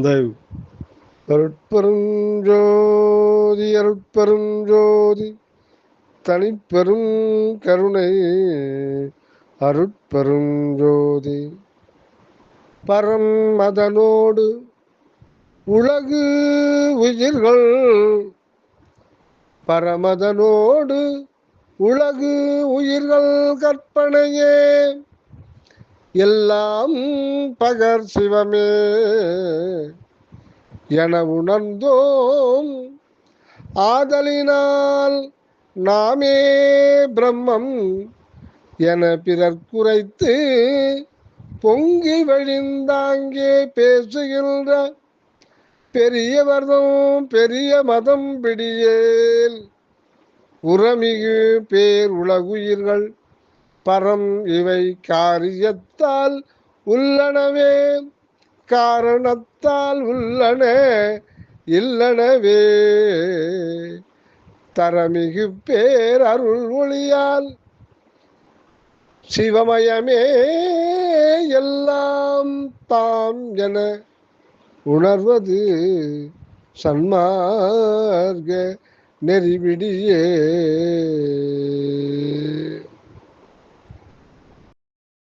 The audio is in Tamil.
தயவு அருட்பெருஞ்சோதி அருட்பெருஞ்சோதி தனிப்பெரும் கருணை அருட்பெருஞ்சோதி. பரம் அதனோடு உலகு உயிர்கள் பரமதனோடு உலகு உயிர்கள் கற்பனையே. எல்லாம் பகர் சிவமே என உணர்ந்தோம். ஆதலினால் நாமே பிரம்மம் என பிறர் குறைத்து பொங்கி வழிந்தாங்கே பேசுகின்ற பெரியவர்தம் பெரிய மதம் பிடியேல் உரமிகு பேர் உலகுயிர்கள். பரம் இவை காரியத்தால் உள்ளனவே. காரணத்தால் உள்ளன இல்லனவே. தரமிகு பேர் அருள் ஒளியால் சிவமயமே எல்லாம் தாம் என உணர்வது சன்மார்க நெறிவிடியே.